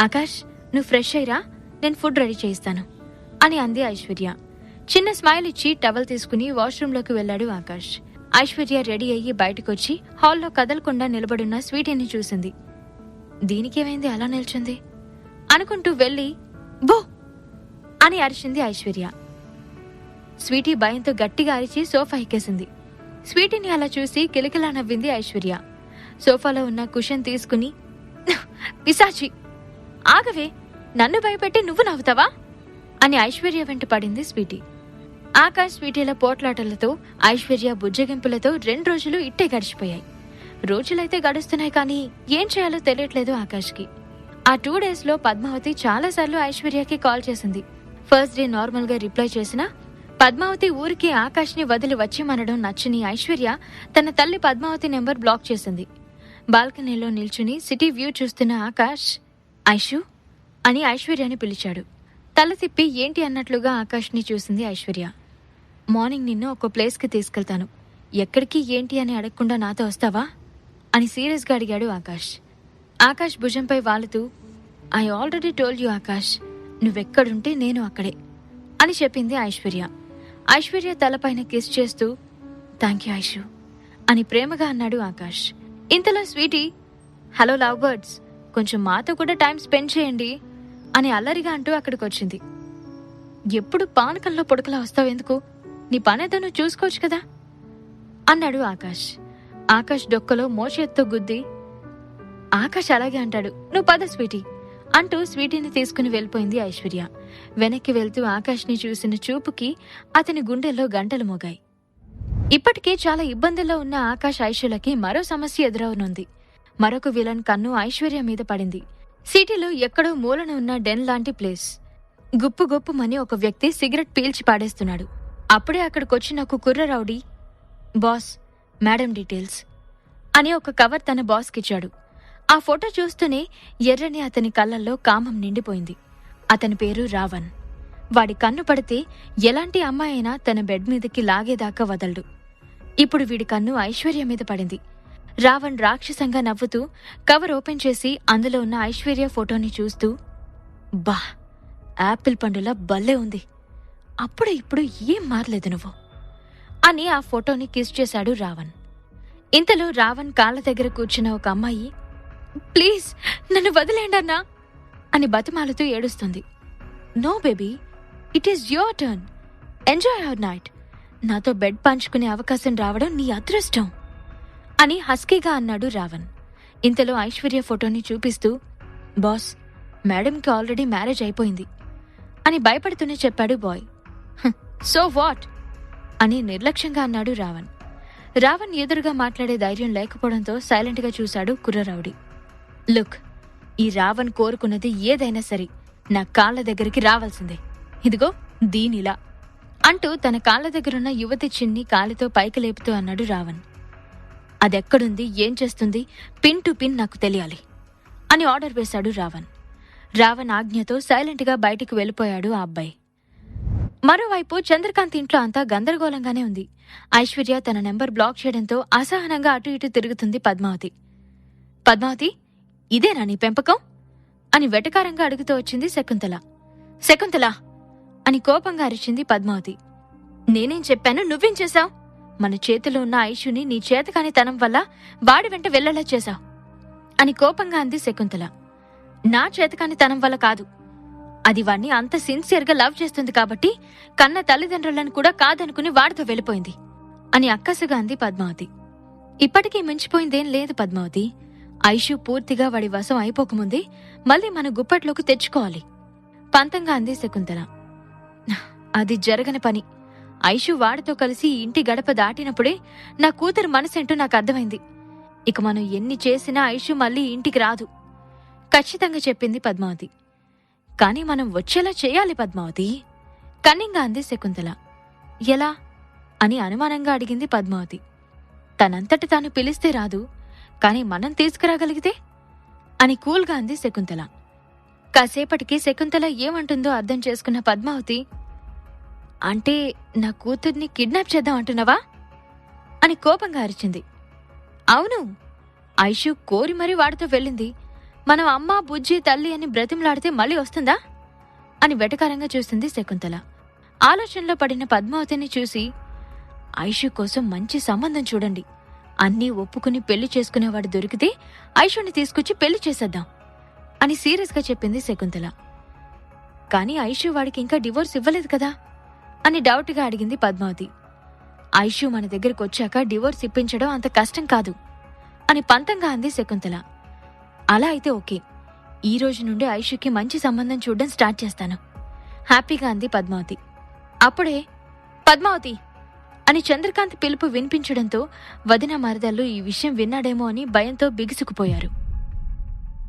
ఆకాష్ నువ్వు ఫ్రెష్ అయ్యిరా నేను food ready చేయిస్తాను అని అంది ఐశ్వర్య. చిన్న స్మైల్ ఇచ్చి టవల్ తీసుకుని వాష్రూంలోకి వెళ్ళాడు ఆకాష్. ఐశ్వర్య రెడీ అయ్యి బయటకొచ్చి హాల్లో కదలకుండా నిలబడున్న స్వీటీని చూసింది. దీనికేమైంది అలా నిల్చుంది? అనుకుంటూ వెళ్ళి బో! అని అరిచింది ఐశ్వర్య. స్వీటీ భయంతో గట్టిగా అరిచి సోఫా ఎక్కేసింది. స్వీటీని అలా చూసి కిలకిలా నవ్వింది ఐశ్వర్య. సోఫాలో ఉన్న కుషన్ తీసుకుని పిశాచి ఆగవే నన్ను భయపెట్టి నువ్వు నవ్వుతావా? అని ఐశ్వర్య వెంట పడింది స్వీటీ. ఆకాష్ స్వీటీల పోట్లాటలతో ఐశ్వర్య బుజ్జగింపులతో రెండు రోజులు ఇట్టే గడిచిపోయాయి. రోజులైతే గడుస్తున్నాయి కానీ ఏం చేయాలో తెలియట్లేదు ఆకాష్కి. ఆ టూ డేస్లో పద్మావతి చాలాసార్లు ఐశ్వర్యకి కాల్ చేసింది. ఫస్ట్ డే నార్మల్గా రిప్లై చేసినా పద్మావతి ఊరికి ఆకాష్ని వదిలి వచ్చేమనడం నచ్చని ఐశ్వర్య తన తల్లి పద్మావతి నెంబర్ బ్లాక్ చేసింది. బాల్కనీలో నిల్చుని సిటీ వ్యూ చూస్తున్న ఆకాష్ ఐషు అని ఐశ్వర్యని పిలిచాడు. తల తిప్పి ఏంటి అన్నట్లుగా ఆకాష్ని చూసింది ఐశ్వర్య. మార్నింగ్ నిన్ను ఒక ప్లేస్కి తీసుకెళ్తాను. ఎక్కడికి ఏంటి అని అడగకుండా నాతో వస్తావా? అని సీరియస్గా అడిగాడు ఆకాష్. ఆకాష్ భుజంపై వాలుతూ I already told you Akash నువ్వెక్కడుంటే నేను అక్కడే అని చెప్పింది ఐశ్వర్య. ఐశ్వర్య తలపైన కిస్ చేస్తూ థ్యాంక్ యూ ఐషు అని ప్రేమగా అన్నాడు ఆకాష్. ఇంతలో స్వీటీ హలో లవ్ బర్డ్స్ కొంచెం మాతో కూడా టైం స్పెండ్ చేయండి అని అల్లరిగా అంటూ అక్కడికి వచ్చింది ఎప్పుడు పానకంలో పొడకలా వస్తావు ఎందుకు? నీ పనేదో నువ్వు చూసుకోవచ్చు కదా? అన్నాడు ఆకాష్. ఆకాష్ డొక్కలో మోచేత్తో గుద్ది ఆకాష్ అలాగే అంటాడు. నువ్వు పద స్వీటీ అంటూ స్వీటీని తీసుకుని వెళ్ళిపోయింది ఐశ్వర్య. వెనక్కి వెళ్తూ ఆకాష్ని చూసిన చూపుకి అతని గుండెల్లో గంటలు మోగాయి. ఇప్పటికే చాలా ఇబ్బందుల్లో ఉన్న ఆకాష్ ఐశ్వర్యకి మరో సమస్య ఎదురవనుంది. మరొక విలన్ కన్ను ఐశ్వర్య మీద పడింది. సిటీలో ఎక్కడో మూలన ఉన్న డెన్ లాంటి ప్లేస్. గుప్పు గుప్పుమని ఒక వ్యక్తి సిగరెట్ పీల్చి పాడేస్తున్నాడు. అప్పుడే అక్కడికొచ్చిన ఒక కుర్ర రౌడీ బాస్ మేడం డీటెయిల్స్ అని ఒక కవర్ తన బాస్కిచ్చాడు. ఆ ఫోటో చూస్తూనే ఎర్రని అతని కళ్ళల్లో కామం నిండిపోయింది. అతని పేరు రావణ్. వాడి కన్ను పడితే ఎలాంటి అమ్మాయి అయినా తన బెడ్ మీదకి లాగేదాకా వదలడు. ఇప్పుడు వీడి కన్ను ఐశ్వర్య మీద పడింది. రావణ్ రాక్షసంగా నవ్వుతూ కవర్ ఓపెన్ చేసి అందులో ఉన్న ఐశ్వర్య ఫోటోని చూస్తూ బా యాపిల్ పండులా భలే ఉంది. అప్పుడు ఇప్పుడు ఏం మారలేదు నువ్వు? అని ఆ ఫోటోని కిస్ చేశాడు రావణ్. ఇంతలో రావణ్ కాళ్ళ దగ్గర కూర్చున్న ఒక అమ్మాయి ప్లీజ్ నన్ను వదిలేండి అన్నా అని బతిమాలుతూ ఏడుస్తుంది. No baby it is your turn. Enjoy our night. నాతో బెడ్ పంచుకునే అవకాశం రావడం నీ అదృష్టం. అని హస్కీగా అన్నాడు రావణ్. ఇంతలో ఐశ్వర్య ఫోటోని చూపిస్తూ బాస్ మేడంకి ఆల్రెడీ మ్యారేజ్ అయిపోయింది అని భయపడుతూనే చెప్పాడు బాయ్. So what? అని నిర్లక్ష్యంగా అన్నాడు రావణ్. రావణ్ ఎదురుగా మాట్లాడే ధైర్యం లేకపోవడంతో సైలెంట్గా చూశాడు కుర్రరావుడి. లుక్ ఈ రావణ్ కోరుకున్నది ఏదైనా సరే నా కాళ్ళ దగ్గరికి రావాల్సిందే. ఇదిగో దీనిలా అంటూ తన కాళ్ళ దగ్గరున్న యువతి చిన్ని కాలితో పైకి లేపుతూ అన్నాడు రావణ్. అదెక్కడుంది? ఏం చేస్తుంది? పిన్ టు పిన్ నాకు తెలియాలి. అని ఆర్డర్ వేశాడు రావణ్. రావణ్ ఆజ్ఞతో సైలెంట్గా బయటికి వెళ్ళిపోయాడు ఆ అబ్బాయి. మరోవైపు చంద్రకాంత్ ఇంట్లో అంతా గందరగోళంగానే ఉంది. ఐశ్వర్య తన నెంబర్ బ్లాక్ చేయడంతో అసహనంగా అటు ఇటు తిరుగుతుంది పద్మావతి. పద్మావతి ఇదేనా నీ పెంపకం? అని వెటకారంగా అడుగుతూ వచ్చింది శకుంతల. శకుంతల! అని కోపంగా అరిచింది పద్మావతి. నేనేం చెప్పాను? నువ్వేం చేశావు? మన చేతిలో ఉన్న ఐషుని నీ చేతకాని తనం వల్ల వాడి వెంట వెళ్ళేలా చేశావు అని కోపంగా అంది శకుంతల. నా చేతకాని తనం వల్ల కాదు. అది వాణ్ణి అంత సిన్సియర్గా లవ్ చేస్తుంది కాబట్టి కన్న తల్లిదండ్రులను కూడా కాదనుకుని వాడితో వెళ్ళిపోయింది అని అక్కసుగా అంది పద్మావతి. ఇప్పటికీ మించిపోయిందేం లేదు పద్మావతి. ఐషు పూర్తిగా వాడి వశం అయిపోకముందే మళ్ళీ మన గుప్పట్లోకి తెచ్చుకోవాలి. పంతంగా అంది శకుంతల. అది జరగని పని. ఐషు వాడితో కలిసి ఇంటి గడప దాటినప్పుడే నా కూతురు మనసేంటో నాకు అర్థమైంది. ఇక మనం ఎన్ని చేసినా ఐషు మళ్ళీ ఇంటికి రాదు. ఖచ్చితంగా చెప్పింది పద్మావతి. కానీ మనం వచ్చేలా చేయాలి పద్మావతి. కన్నింగా అంది శకుంతల. ఎలా? అని అనుమానంగా అడిగింది పద్మావతి. తనంతట తాను పిలిస్తే రాదు. కాని మనం తీసుకురాగలిగితే? అని కూల్గా అంది శకుంతల. కాసేపటికి శకుంతల ఏమంటుందో అర్థం చేసుకున్న పద్మావతి అంటే నా కూతుర్ని కిడ్నాప్ చేద్దాం అంటున్నావా? అని కోపంగా అరిచింది. అవును ఐషు కోరి మరీ వాడితో వెళ్ళింది. మనం అమ్మ బుజ్జి తల్లి అని బ్రతిమలాడితే మళ్ళీ వస్తుందా? అని వెటకారంగా చూస్తుంది శకుంతల. ఆలోచనలో పడిన పద్మావతిని చూసి ఐషు కోసం మంచి సంబంధం చూడండి. అన్నీ ఒప్పుకుని పెళ్ళి చేసుకునేవాడు దొరికితే ఐషుని తీసుకొచ్చి పెళ్ళి చేసేద్దాం అని సీరియస్గా చెప్పింది శకుంతల. కానీ ఐషు వాడికి ఇంకా డివోర్స్ ఇవ్వలేదు కదా? అని డౌట్గా అడిగింది పద్మావతి. ఐషు మన దగ్గరికి వచ్చాక డివోర్స్ ఇప్పించడం అంత కష్టం కాదు అని పంతంగా అంది శకుంతల. అలా అయితే ఓకే. ఈ రోజు నుండి ఐషుకి మంచి సంబంధం చూడడం స్టార్ట్ చేస్తాను. హ్యాపీగా అంది పద్మావతి. అప్పుడే పద్మావతి! అని చంద్రకాంత్ పిలుపు వినిపించడంతో వదిన మరదళ్ళు ఈ విషయం విన్నాడేమో అని భయంతో బిగుసుకుపోయారు.